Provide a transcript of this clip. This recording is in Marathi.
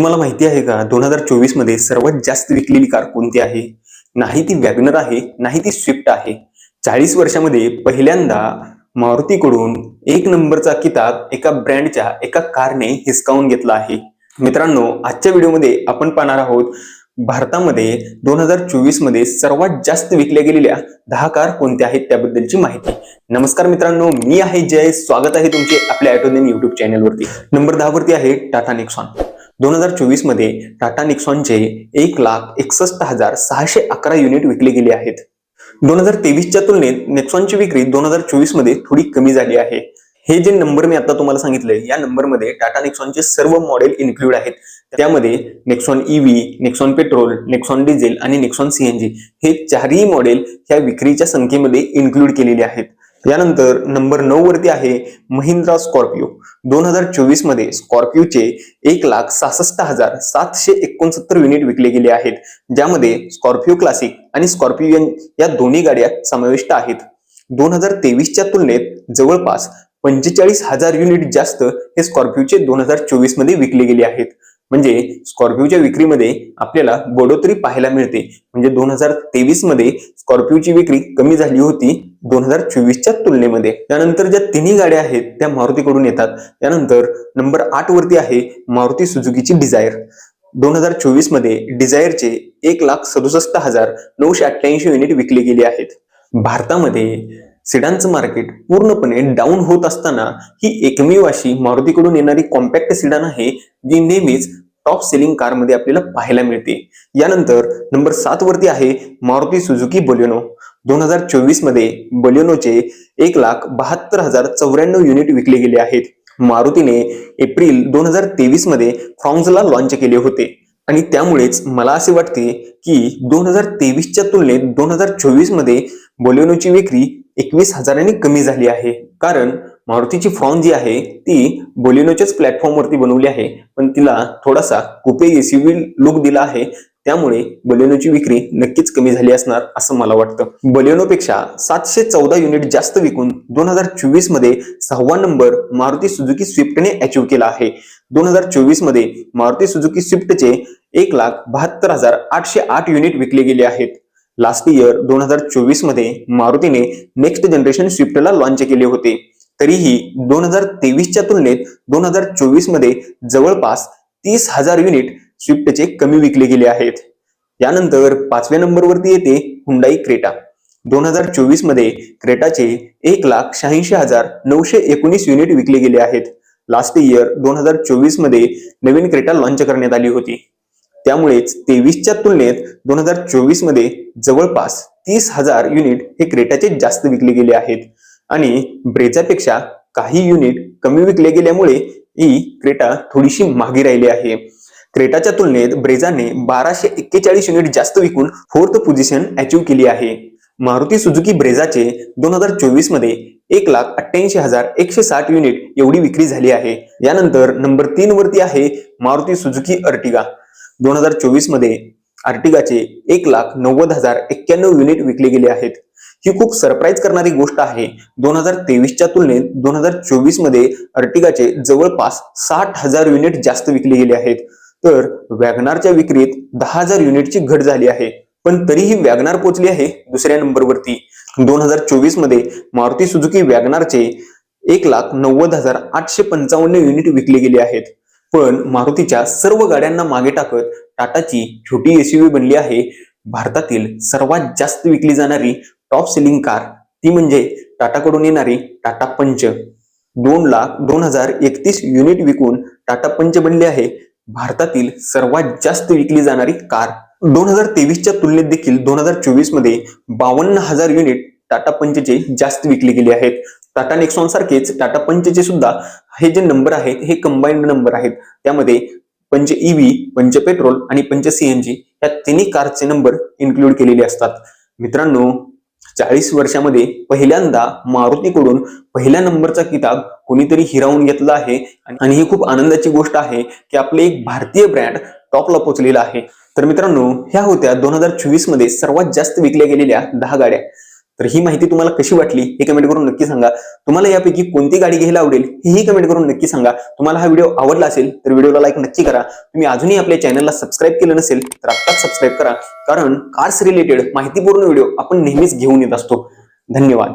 तुम्हाला माहिती आहे का? दोन हजार चोवीसमध्ये सर्वात जास्त विकलेली कार कोणती आहे? नाही ती वॅगनर आहे नाही ती स्विफ्ट आहे. चाळीस वर्षामध्ये पहिल्यांदा मारुतीकडून एक नंबरचा किताब एका ब्रँडच्या एका कारने हिसकावून घेतला आहे. मित्रांनो आजच्या व्हिडिओमध्ये आपण पाहणार आहोत भारतामध्ये दोन हजार चोवीसमध्ये सर्वात जास्त विकल्या गेलेल्या दहा कार कोणत्या आहेत त्याबद्दलची माहिती. नमस्कार मित्रांनो मी आहे जय. स्वागत आहे तुमचे आपल्या ॲटोदेन युट्यूब चॅनलवरती नंबर दहा वरती आहे टाटा निक्सॉन. दोन हजार चोवीसमध्ये टाटा निक्सॉनचे एक लाख एकसष्ट हजार सहाशे अकरा युनिट विकले गेले आहेत. दोन हजार तेवीसच्या तुलनेत नेक्सॉनची विक्री दोन हजार चोवीसमध्ये थोडी कमी झाली आहे. हे जे नंबर मी आता तुम्हाला सांगितले या नंबरमध्ये टाटा नेक्सॉनचे सर्व मॉडेल इन्क्लूड आहेत. त्यामध्ये Nexon EV Nexon petrol Nexon diesel आणि नेक्सॉन सीएनजी हे चारही मॉडेल ह्या विक्रीच्या संख्येमध्ये इन्क्लूड केलेले आहेत. यानंतर नंबर नऊ वरती आहे महिंद्रा स्कॉर्पिओ. दोन हजार चोवीसमध्ये स्कॉर्पिओचे एक लाख सहासष्ट हजार सातशे एकोणसत्तर युनिट विकले गेले आहेत. ज्यामध्ये स्कॉर्पिओ क्लासिक आणि स्कॉर्पिओ या दोन्ही गाड्या समाविष्ट आहेत. दोन हजार तेवीसच्या तुलनेत जवळपास पंचेचाळीस हजार युनिट जास्त हे स्कॉर्पिओचे दोन हजार चोवीसमध्ये विकले गेले आहेत. म्हणजे स्कॉर्पिओच्या विक्रीमध्ये आपल्याला बढोतरी पाहायला मिळते. म्हणजे दोन हजार तेवीसमध्ये स्कॉर्पिओची विक्री कमी झाली होती दोन हजार चोवीसच्या तुलनेमध्ये. त्यानंतर ज्या तिन्ही गाड्या आहेत त्या मारुतीकडून येतात. त्यानंतर नंबर आठ वरती आहे मारुती सुझुकीची डिझायर. दोन हजार चोवीसमध्ये डिझायरचे एक लाख सदुसष्ट हजार नऊशे अठ्ठ्याऐंशी युनिट विकले गेले आहेत. भारतामध्ये सिडानचं मार्केट पूर्णपणे डाऊन होत असताना ही एकमेव अशी मारुतीकडून येणारी कॉम्पॅक्ट सिडान आहे जी नेहमीच टॉप सेलिंग कारमध्ये आपल्याला पाहायला मिळते. यानंतर नंबर सात वरती आहे मारुती सुझुकी बोलिनो दोन हजार चोवीसमध्ये बलिओनोचे एक लाख बहात्तर हजार चौऱ्याण्णव युनिट विकले गेले आहेत. मारुतीने एप्रिल दोन हजार तेवीसमध्ये फ्रॉन्झला लॉन्च केले होते. आणि त्यामुळेच मला असे वाटते की दोन हजार तेवीसच्या तुलनेत दोन हजार चोवीसमध्ये बोलिओनोची विक्री एकवीस हजारांनी कमी झाली आहे. कारण मारुतीची फ्रॉन जी आहे ती बोलिनोच्याच प्लॅटफॉर्मवरती बनवली आहे. पण तिला थोडासा कुपे एसीव्ही लुक दिला आहे. त्यामुळे बलेनोची विक्री नक्कीच कमी झाली असणार असं मला वाटतं. बलेनोपेक्षा सातशे चौदा युनिट जास्त विकून दोन हजार चोवीसमध्ये सहावा नंबर मारुती सुझुकी स्विफ्टने अचीव्ह केला आहे. दोन हजार चोवीसमध्ये मारुती सुझुकी स्विफ्टचे एक लाख बहात्तर हजार आठशे आठ युनिट विकले गेले आहेत. लास्ट इयर दोन हजार चोवीसमध्ये मारुतीने नेक्स्ट जनरेशन स्विफ्टला लॉन्च केले होते. तरीही दोन हजार तेवीसच्या तुलनेत दोन हजार चोवीसमध्ये जवळपास तीस हजार युनिट स्विफ्टचे कमी विकले गेले आहेत. यानंतर पाचव्या नंबरवरती येते हुंडाई क्रेटा दोन हजार चोवीसमध्ये क्रेटाचे एक लाख शहाऐंशी हजार नऊशे एकोणीस युनिट विकले गेले आहेत. लास्ट इयर दोन हजार चोवीसमध्ये नवीन क्रेटा लॉन्च करण्यात आली होती. त्यामुळेच तेवीसच्या तुलनेत दोन हजार चोवीसमध्ये जवळपास तीस हजार युनिट हे क्रेटाचे जास्त विकले गेले आहेत. आणि ब्रेझापेक्षा काही युनिट कमी विकले गेल्यामुळे ही क्रेटा थोडीशी मागे राहिली आहे. क्रेटाच्या तुलनेत ब्रेझाने बाराशे एक्केचाळीस युनिट जास्त विकून फोर्थ पोझिशन अचीव्ह केली आहे. मारुती सुझुकी ब्रेझाचे दोन हजार चोवीसमध्ये एक लाख अठ्ठ्याऐंशी हजार एकशे साठ युनिट एवढी विक्री झाली आहे. यानंतर नंबर तीन वरती आहे मारुती सुझुकी अर्टिगा. दोन हजार चोवीसमध्ये आर्टिगाचे एक लाख नव्वद हजार एक्क्याण्णव युनिट विकले गेले आहेत. ही खूप सरप्राईज करणारी गोष्ट आहे. दोन हजार तेवीसच्या तुलनेत दोन हजार चोवीसमध्ये अर्टिगाचे जवळपास साठ हजार युनिट जास्त विकले गेले आहेत. तर वॅगनारच्या विक्रीत दहा हजार युनिटची घट झाली आहे. पण तरीही वॅगनार पोहोचली आहे दुसऱ्या नंबरवरती. दोन हजार चोवीसमध्ये मारुती सुझुकी वॅगनारचे एक लाख नव्वद हजार आठशे पंचावन्न युनिट विकले गेले आहेत. पण मारुतीच्या सर्व गाड्यांना मागे टाकत टाटाची छोटी एसयूव्ही बनली आहे. भारतातील सर्वात जास्त विकली जाणारी टॉप सेलिंग कार ती म्हणजे टाटाकडून येणारी टाटा पंच. दोन लाख दोन हजार एकतीस युनिट विकून टाटा पंच बनली आहे. भारतातील सर्वात जास्त विकली जाणारी कार दोन हजार तेवीसच्या तुलनेत देखील दोन हजार चोवीसमध्ये बावन्न हजार युनिट टाटा पंचचे जास्त विकले गेले आहेत. टाटा नेक्सॉन सारखेच टाटा पंचचे सुद्धा हे जे नंबर आहेत हे कंबाईंड नंबर आहेत. त्यामध्ये पंच ईव्ही पंच पेट्रोल आणि पंच सीएनजी या तिन्ही कारचे नंबर इन्क्लूड केलेले असतात. मित्रांनो चाळीस वर्षामध्ये पहिल्यांदा मारुतीकडून पहिल्या नंबरचा किताब कोणीतरी हिरावून घेतला आहे. आणि ही खूप आनंदाची गोष्ट आहे की आपले एक भारतीय ब्रँड टॉपला पोहोचलेला आहे. तर मित्रांनो ह्या होत्या दोन हजार चोवीसमध्ये सर्वात जास्त विकल्या गेलेल्या दहा गाड्या. तर ही माहिती तुम्हाला कशी वाटली हे कमेंट करून नक्की सांगा. तुम्हाला यापैकी कोणती गाडी घ्यायला आवडेल हेही कमेंट करून नक्की सांगा. तुम्हाला हा व्हिडिओ आवडला असेल तर व्हिडिओला लाईक नक्की करा. तुम्ही अजूनही आपल्या चॅनलला सबस्क्राईब केलं नसेल तर आत्ताच सबस्क्राईब करा. कारण कार्स रिलेटेड माहितीपूर्ण व्हिडिओ आपण नेहमीच घेऊन येत असतो. धन्यवाद.